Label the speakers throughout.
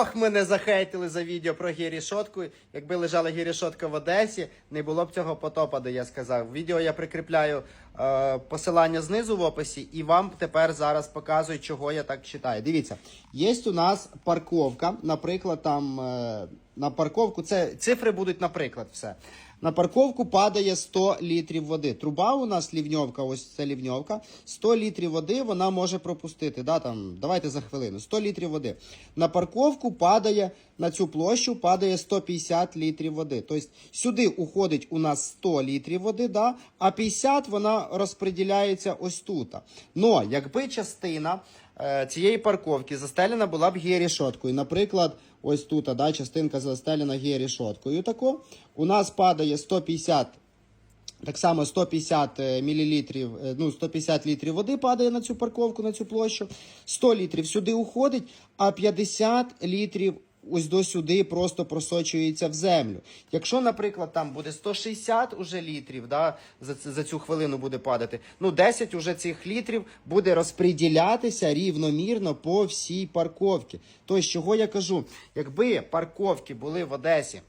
Speaker 1: Ох, мене захейтили за відео про гірішотку. Якби лежала гірішотка в Одесі, не було б цього потопа, де я сказав. Відео я прикріпляю е, посилання знизу в описі, і вам тепер зараз показую, чого я так читаю. Дивіться, є у нас парковка, наприклад, там е, на парковку, це цифри будуть, наприклад, все. На парковку падає 100 літрів води. Труба у нас лівньовка, ось це лівньовка. 100 літрів води вона може пропустити. Да, там, давайте за хвилину. 100 літрів води. На парковку падає, на цю площу падає 150 літрів води. Тобто сюди уходить у нас 100 літрів води, да, а 50 вона розподіляється ось тут. Но якби частина цієї парковки застелена була б гієрішоткою. наприклад, ось тут, да, частинка застелена гієрішоткою. тако, у нас падає 150 так само 150 мілілітрів, ну 150 літрів води падає на цю парковку, на цю площу. 100 літрів сюди уходить, а 50 літрів ось до сюди просто просочується в землю. Якщо, наприклад, там буде 160 уже літрів, да, за, за цю хвилину буде падати, ну 10 уже цих літрів буде розподілятися рівномірно по всій парковці. Тобто, чого я кажу, якби парковки були в Одесі.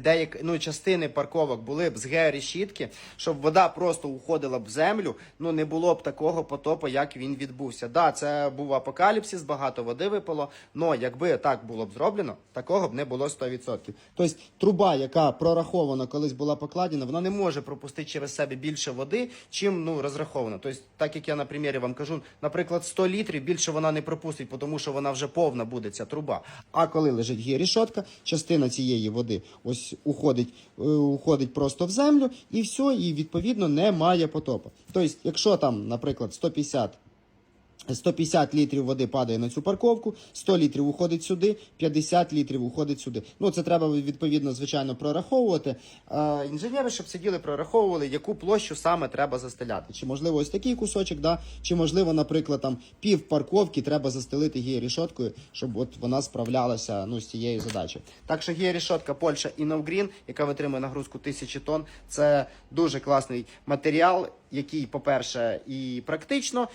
Speaker 1: Деякі ну, частини парковок були б з георішітки, щоб вода просто уходила б в землю, ну не було б такого потопу, як він відбувся. Да, це був апокаліпсис, багато води випало. але якби так було б зроблено, такого б не було 100%. Тобто труба, яка прорахована колись була покладена, вона не може пропустити через себе більше води, чим ну розраховано. Тобто, так як я на примірі вам кажу, наприклад, 100 літрів більше вона не пропустить, тому що вона вже повна буде ця труба. А коли лежить гірішотка, частина цієї води ось уходить, е, уходить просто в землю, і все, і відповідно немає потопу. Тобто, якщо там, наприклад, 150 150 літрів води падає на цю парковку, 100 літрів уходить сюди, 50 літрів уходить сюди. Ну це треба відповідно, звичайно, прораховувати. Е, інженери, щоб сиділи, прораховували, яку площу саме треба застеляти. Чи можливо ось такий кусочок, да? чи можливо, наприклад, там пів парковки треба застелити гієрішоткою, щоб от вона справлялася ну, з цією задачею. Так що гієрішотка Польща Innovgreen, яка витримує нагрузку 1000 тонн, це дуже класний матеріал, який, по-перше, і практично.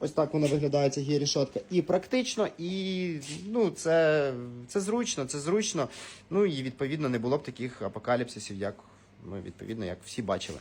Speaker 1: Ось так вона виглядає ця гірішотка. І практично, і ну, це, це зручно, це зручно. Ну і відповідно не було б таких апокаліпсисів, як ми відповідно, як всі бачили.